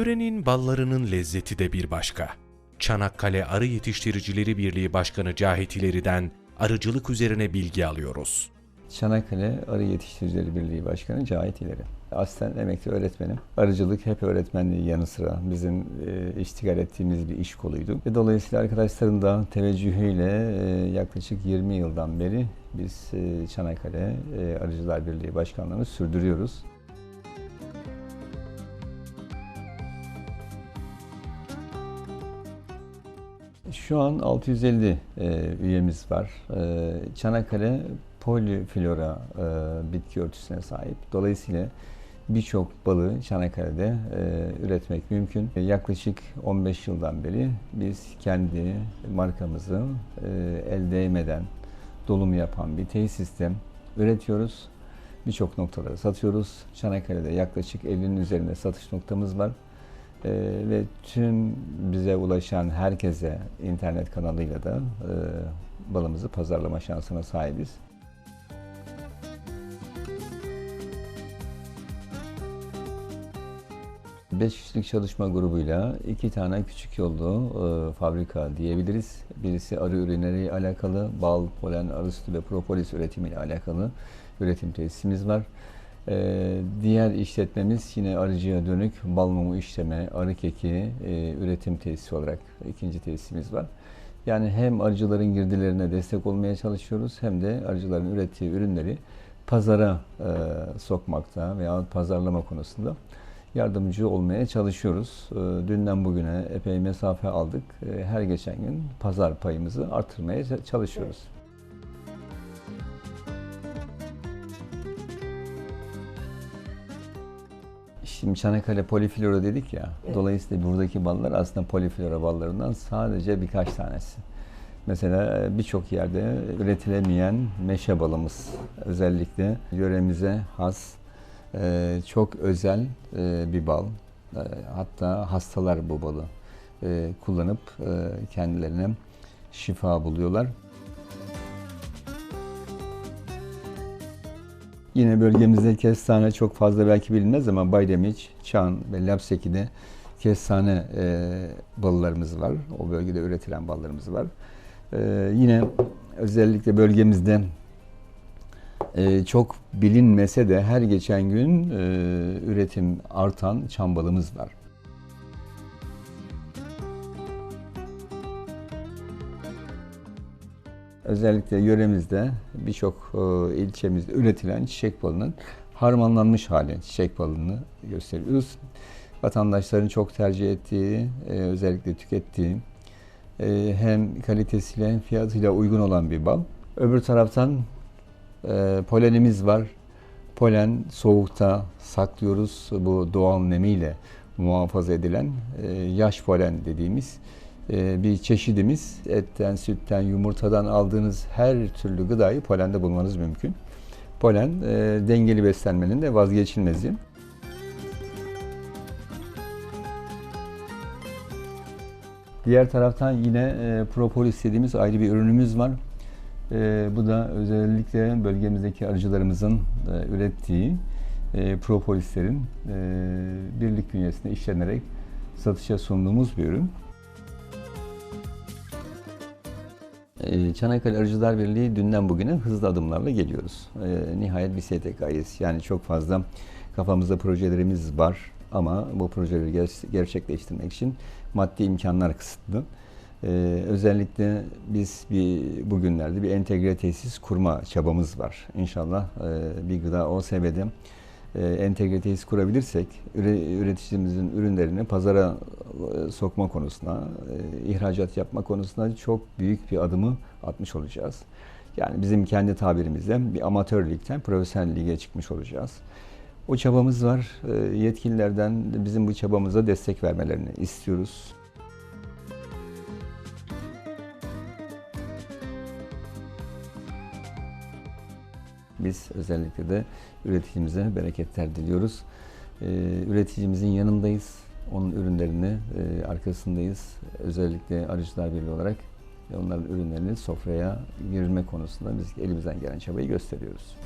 Yörenin ballarının lezzeti de bir başka. Çanakkale Arı Yetiştiricileri Birliği Başkanı Cahit İleri'den arıcılık üzerine bilgi alıyoruz. Çanakkale Arı Yetiştiricileri Birliği Başkanı Cahit İleri. Aslen emekli öğretmenim. Arıcılık hep öğretmenliği yanı sıra bizim e, iştigal ettiğimiz bir iş koluydu. Ve dolayısıyla arkadaşların da teveccühüyle e, yaklaşık 20 yıldan beri biz e, Çanakkale e, Arıcılar Birliği Başkanlığı'nı sürdürüyoruz. Şu an 650 e, üyemiz var. E, Çanakkale poliflora e, bitki örtüsüne sahip. Dolayısıyla birçok balığı Çanakkale'de e, üretmek mümkün. E, yaklaşık 15 yıldan beri biz kendi markamızı e, el değmeden dolum yapan bir tesiste üretiyoruz. Birçok noktalara satıyoruz. Çanakkale'de yaklaşık 50'nin üzerinde satış noktamız var. Ee, ve tüm bize ulaşan herkese internet kanalıyla da e, balımızı pazarlama şansına sahibiz. Beş kişilik çalışma grubuyla iki tane küçük yollu e, fabrika diyebiliriz. Birisi arı ürünleri alakalı, bal, polen, arı sütü ve propolis üretimiyle alakalı üretim tesisimiz var. Ee, diğer işletmemiz yine arıcıya dönük bal mumu işleme, arı keki e, üretim tesisi olarak ikinci tesisimiz var. Yani hem arıcıların girdilerine destek olmaya çalışıyoruz hem de arıcıların ürettiği ürünleri pazara e, sokmakta veya pazarlama konusunda yardımcı olmaya çalışıyoruz. E, dünden bugüne epey mesafe aldık. E, her geçen gün pazar payımızı artırmaya çalışıyoruz. Şimdi Çanakkale poliflora dedik ya. Dolayısıyla buradaki ballar aslında poliflora ballarından sadece birkaç tanesi. Mesela e, birçok yerde üretilemeyen meşe balımız özellikle yöremize has e, çok özel e, bir bal. Hatta hastalar bu balı kullanıp kendilerine şifa buluyorlar. Yine bölgemizde kestane çok fazla belki bilinmez ama Baydamiç, Çan ve Lapseki'de kestane e, ballarımız var. O bölgede üretilen ballarımız var. E, yine özellikle bölgemizde e, çok bilinmese de her geçen gün e, üretim artan çam balımız var. Özellikle yöremizde birçok e, ilçemizde üretilen çiçek balının harmanlanmış hali çiçek balını gösteriyoruz. Vatandaşların çok tercih ettiği, e, özellikle tükettiği e, hem kalitesiyle hem fiyatıyla uygun olan bir bal. Öbür taraftan polenimiz var. Polen soğukta saklıyoruz. Bu doğal nemiyle muhafaza edilen yaş polen dediğimiz bir çeşidimiz. Etten, sütten, yumurtadan aldığınız her türlü gıdayı polende bulmanız mümkün. Polen e, dengeli beslenmenin de vazgeçilmezi. Diğer taraftan yine e, propolis dediğimiz ayrı bir ürünümüz var. E, bu da özellikle bölgemizdeki arıcılarımızın ürettiği propolislerin birlik bünyesinde işlenerek satışa sunduğumuz bir ürün. Çanakkale Arıcılar Birliği dünden bugüne hızlı adımlarla geliyoruz. Ee, nihayet bir STK'yız. Yani çok fazla kafamızda projelerimiz var ama bu projeleri gerçekleştirmek için maddi imkanlar kısıtlı. Ee, özellikle biz bir bugünlerde bir entegre tesis kurma çabamız var. İnşallah e, bir gıda OSB'de e, entegre tesis kurabilirsek üreticimizin ürünlerini pazara sokma konusunda, e, ihracat yapma konusunda çok büyük bir adımı atmış olacağız. Yani bizim kendi tabirimizde bir amatör ligden profesyonel lige çıkmış olacağız. O çabamız var. Yetkililerden bizim bu çabamıza destek vermelerini istiyoruz. Biz özellikle de üreticimize bereketler diliyoruz. Üreticimizin yanındayız. Onun ürünlerini e, arkasındayız. Özellikle Arıcılar Birliği olarak onların ürünlerini sofraya girme konusunda biz elimizden gelen çabayı gösteriyoruz.